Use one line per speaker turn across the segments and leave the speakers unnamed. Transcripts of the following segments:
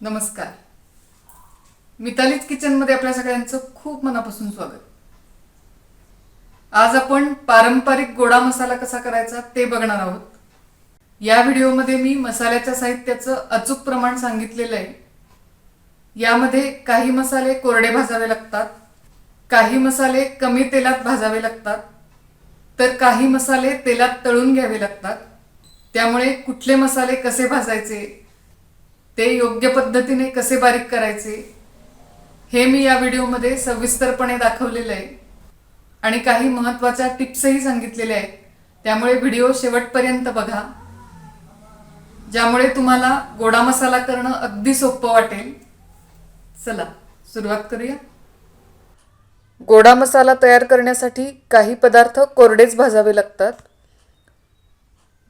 नमस्कार. मितालीज किचनमध्ये आपल्या सगळ्यांचं खूप मनापासून स्वागत. आज आपण पारंपरिक गोडा मसाला कसा करायचा ते बघणार आहोत. या व्हिडिओमध्ये मी मसाल्याच्या साहित्याचं अचूक प्रमाण सांगितलेलं आहे. यामध्ये काही मसाले कोरडे भाजावे लागतात काही मसाले कमी तेलात भाजावे लागतात तर काही मसाले तेलात तळून घ्यावे लागतात. त्यामुळे कुठले मसाले कसे भाजायचे ते योग्य पद्धतीने कसे बारीक करायचे हे मी या व्हिडिओमध्ये सविस्तरपणे दाखवलेलं आहे. आणि काही महत्त्वाच्या टिप्सही सांगितलेल्या आहेत. त्यामुळे व्हिडिओ शेवटपर्यंत बघा. ज्यामुळे तुम्हाला गोडा मसाला करणं अगदी सोपं वाटेल. चला सुरुवात करूया. गोडा मसाला तयार करण्यासाठी काही पदार्थ कोरडेच भाजावे लागतात.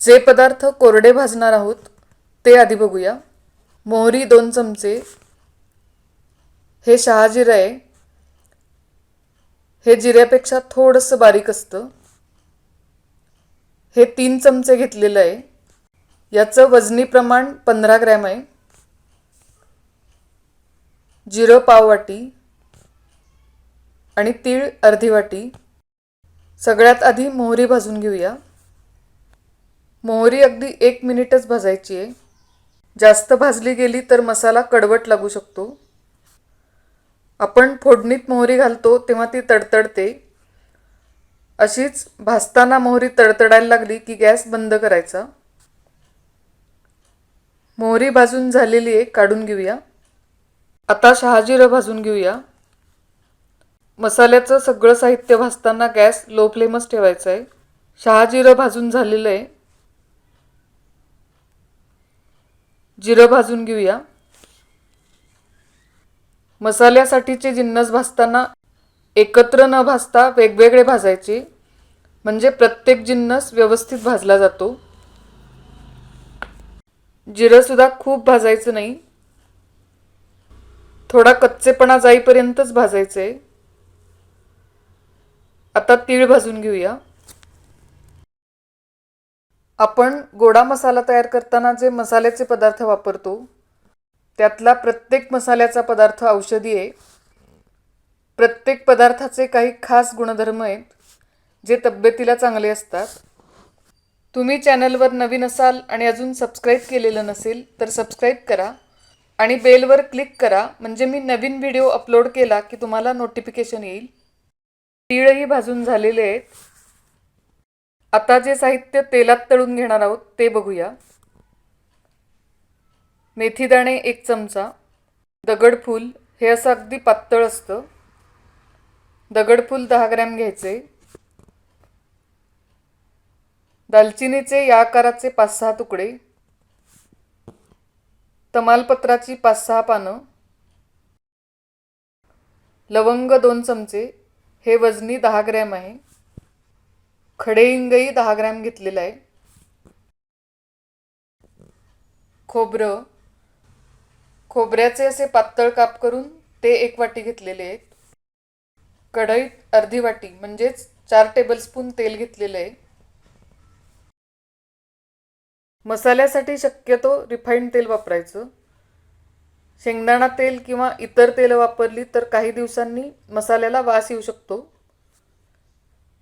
जे पदार्थ कोरडे भाजणार आहोत ते आधी बघूया. मोहरी दोन चमचे हे शहाजिरं आहे हे जिऱ्यापेक्षा थोडंसं बारीक असतं. हे तीन चमचे घेतलेलं आहे. याचं वजनी प्रमाण पंधरा ग्रॅम आहे. जिरं पाव वाटी आणि तीळ अर्धी वाटी. सगळ्यात आधी मोहरी भाजून घेऊया. मोहरी अगदी एक मिनिटच भाजायची आहे. जास्त भाजली गेली तर मसाला कडवट लागू शकतो. आपण फोडणीत मोहरी घालतो तेव्हा ती तडतडते. अशीच भाजताना मोहरी तडतडायला लागली की गॅस बंद करायचा. मोहरी भाजून झालेली आहे काढून घेऊया. आता शहाजिरं भाजून घेऊया. मसाल्याचं सगळं साहित्य भाजताना गॅस लो फ्लेमच ठेवायचं आहे शहाजिरं भाजून झालेलं आहे. जिरं भाजून घेऊया. मसाल्यासाठीचे जिन्नस भाजताना एकत्र न भाजता वेगवेगळे भाजायचे. म्हणजे प्रत्येक जिन्नस व्यवस्थित भाजला जातो. जिरंसुद्धा खूप भाजायचं नाही. थोडा कच्चेपणा जाईपर्यंतच भाजायचं आहे आता तीळ भाजून घेऊया. आपण गोडा मसाला तयार करताना जे मसाल्याचे पदार्थ वापरतो त्यातला प्रत्येक मसाल्याचा पदार्थ औषधी आहे. प्रत्येक पदार्थाचे काही खास गुणधर्म आहेत जे तब्येतीला चांगले असतात. तुम्ही चॅनलवर नवीन असाल आणि अजून सबस्क्राईब केलेलं नसेल तर सबस्क्राईब करा आणि बेलवर क्लिक करा. म्हणजे मी नवीन व्हिडिओ अपलोड केला की तुम्हाला नोटिफिकेशन येईल. तीळही भाजून झालेले आहेत. आता जे साहित्य तेलात तळून घेणार आहोत ते बघूया. मेथीदाणे एक चमचा दगडफूल हे असं अगदी पातळ असतं. दगडफूल दहा ग्रॅम घ्यायचे. दालचिनीचे या आकाराचे पाच सहा तुकडे. तमालपत्राची पाच सहा पानं. लवंग दोन चमचे हे वजनी दहा ग्रॅम आहे. खडे दहा ग्रॅम घेतलेला आहे. खोबरं खोबऱ्याचे असे पातळ काप करून ते एक वाटी घेतलेले आहेत. कढईत अर्धी वाटी म्हणजेच चार टेबलस्पून तेल घेतलेलं आहे. मसाल्यासाठी शक्यतो रिफाईंड तेल वापरायचं. शेंगदाणा तेल किंवा इतर तेल वापरली तर काही दिवसांनी मसाल्याला वास येऊ शकतो.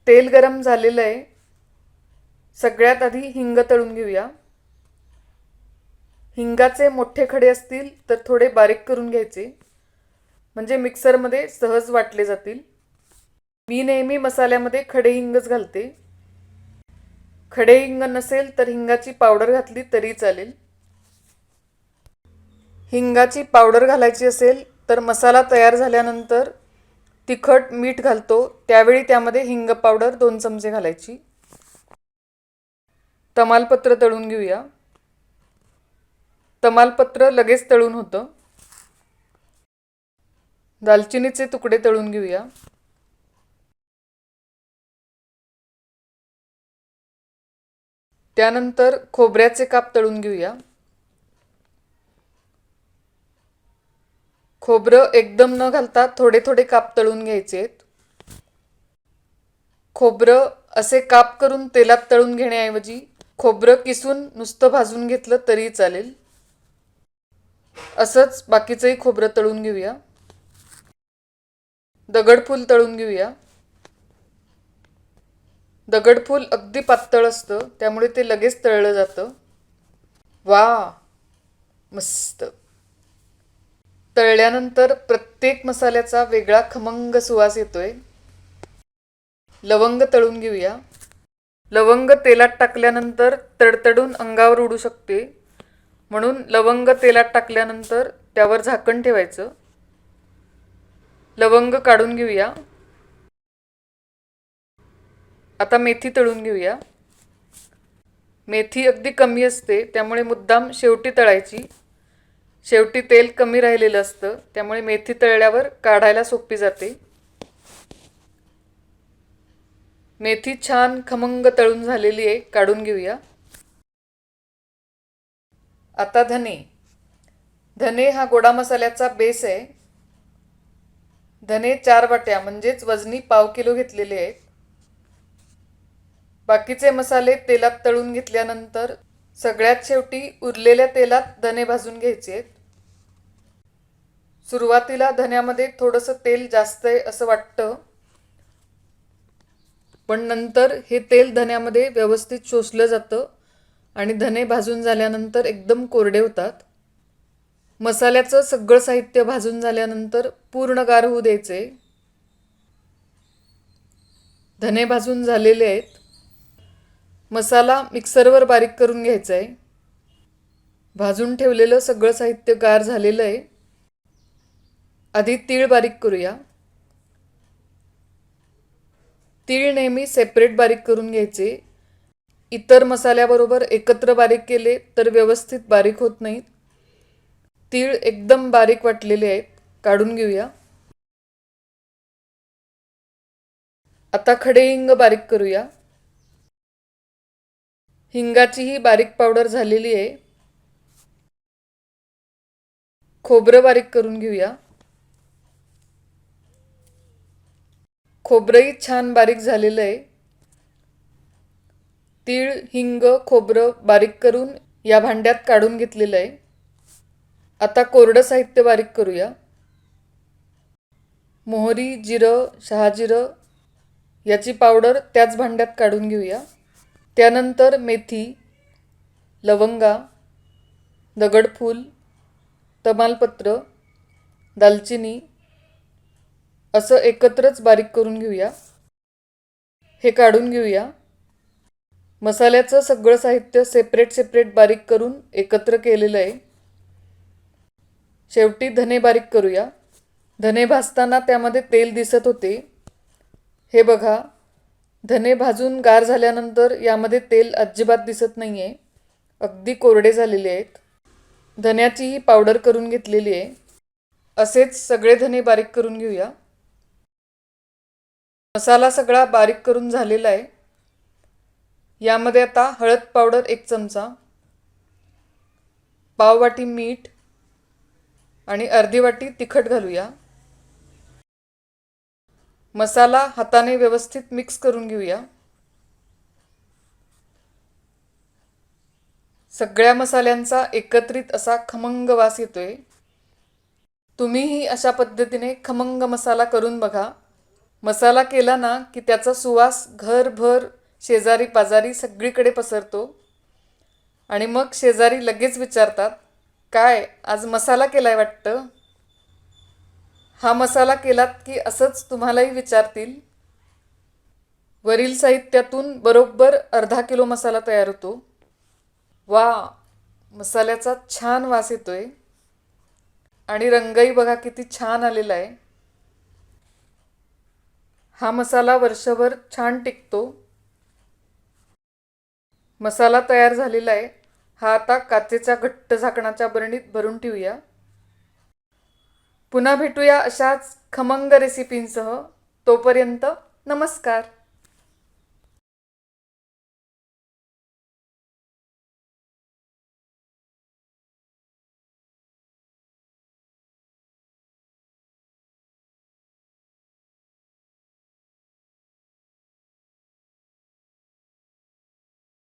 तेल गरम झालेलं आहे. सगळ्यात आधी हिंग तळून घेऊया. हिंगाचे मोठे खडे असतील तर थोडे बारीक करून घ्यायचे. म्हणजे मिक्सरमध्ये सहज वाटले जातील. मी नेहमी मसाल्यामध्ये खडे हिंगच घालते. खडे हिंग नसेल तर हिंगाची पावडर घातली तरी चालेल. हिंगाची पावडर घालायची असेल तर मसाला तयार झाल्यानंतर तिखट मीठ घालतो त्यावेळी त्यामध्ये हिंग पावडर दोन चमचे घालायची. तमालपत्र तळून घेऊया. तमालपत्र लगेच तळून होतं. दालचिनीचे तुकडे तळून घेऊया. त्यानंतर खोबऱ्याचे काप तळून घेऊया. खोबरं एकदम न घालता थोडे थोडे काप तळून घ्यायचे खोबरं असे काप करून तेलात तळून घेण्याऐवजी खोबरं किसून नुसतं भाजून घेतलं तरी चालेल. असंच बाकीचंही खोबरं तळून घेऊया. दगडफूल तळून घेऊया. दगडफूल अगदी पातळ असतं त्यामुळे ते लगेच तळलं जातं. वा! मस्त. तळल्यानंतर प्रत्येक मसाल्याचा वेगळा खमंग सुवास येतोय. लवंग तळून घेऊया. लवंग तेलात टाकल्यानंतर तडतडून अंगावर उडू शकते. म्हणून लवंग तेलात टाकल्यानंतर त्यावर झाकण ठेवायचं. लवंग काढून घेऊया. आता मेथी तळून घेऊया. मेथी अगदी कमी असते त्यामुळे मुद्दाम शेवटी तळायची. शेवटी तेल कमी राहिलेलं असतं त्यामुळे मेथी तळल्यावर काढायला सोपी जाते. मेथी छान खमंग तळून झालेली आहे काढून घेऊया. आता धने. धने हा गोडा मसाल्याचा बेस आहे. धने चार वाट्या म्हणजेच वजनी पाव किलो घेतलेले आहेत. बाकीचे मसाले तेलात तळून घेतल्यानंतर सगळ्यात शेवटी उरलेल्या तेलात धने भाजून घ्यायचे आहेत. सुरुवातीला धन्यामध्ये थोडंसं तेल जास्त आहे असं वाटतं. पण नंतर हे तेल धन्यामध्ये व्यवस्थित शोषलं जातं आणि धने भाजून झाल्यानंतर एकदम कोरडे होतात. मसाल्याचं सगळं साहित्य भाजून झाल्यानंतर पूर्ण गार होऊ द्यायचे. धने भाजून झालेले आहेत. मसाला मिक्सरवर बारीक करून घ्यायचा आहे. भाजून ठेवलेलं सगळं साहित्य गार झालेलं आहे. आधी तीळ बारीक करूया. तीळ नेहमी सेपरेट बारीक करून घ्यायचे. इतर मसाल्याबरोबर एकत्र बारीक केले तर व्यवस्थित बारीक होत नाहीत. तीळ एकदम बारीक वाटलेले आहेत काढून घेऊया. आता खडे हिंग बारीक करूया. हिंगाचीही बारीक पावडर झालेली आहे. खोबरं बारीक करून घेऊया. खोबरंही छान बारीक झालेलं आहे. तीळ हिंग खोबरं बारीक करून या भांड्यात काढून घेतलेलं आहे. आता कोरडं साहित्य बारीक करूया. मोहरी जिरं शहाजिरं याची पावडर त्याच भांड्यात काढून घेऊया. त्यानंतर मेथी लवंगा दगडफूल तमालपत्र दालचिनी असं एकत्रच बारीक करून घेऊया. हे काढून घेऊया. मसाल्याचं सगळं साहित्य सेपरेट सेपरेट बारीक करून एकत्र केलेलं आहे. शेवटी धने बारीक करूया. धने भाजताना त्यामध्ये तेल दिसत होते. हे बघा धने भाजून गार झाल्यानंतर यामध्ये तेल अजिबात दिसत नाही आहे अगदी कोरडे झालेले आहेत. धन्याचीही पावडर करून घेतलेली आहे. असेच सगळे धने बारीक करून घेऊया. मसाला सगळा बारीक करून झालेला आहे. यामध्ये आता हळद पावडर एक चमचा पाववाटी मीठ आणि अर्धी वाटी तिखट घालूया. मसाला हाताने व्यवस्थित मिक्स करून घेऊया. सगळ्या मसाल्यांचा एकत्रित असा खमंग वास येतोय. तुम्हीही अशा पद्धतीने खमंग मसाला करून बघा. मसाला केला ना की त्याचा सुवास घरभर शेजारी पाजारी सगळीकडे पसरतो. आणि मग शेजारी लगेच विचारतात काय आज मसाला केला आहे वाटतं? हा मसाला केलात की असंच तुम्हालाही विचारतील. वरील साहित्यातून बरोबर अर्धा किलो मसाला तयार होतो. वा मसाल्याचा छान वास येतोय. आणि रंगही बघा किती छान आलेला आहे. हा मसाला वर्षभर छान टिकतो. मसाला तयार झालेला आहे. हा आता काचेच्या घट्ट झाकणाच्या बरणीत भरून ठेवूया. पुन्हा भेटूया अशाच खमंग रेसिपींसह तोपर्यंत नमस्कार.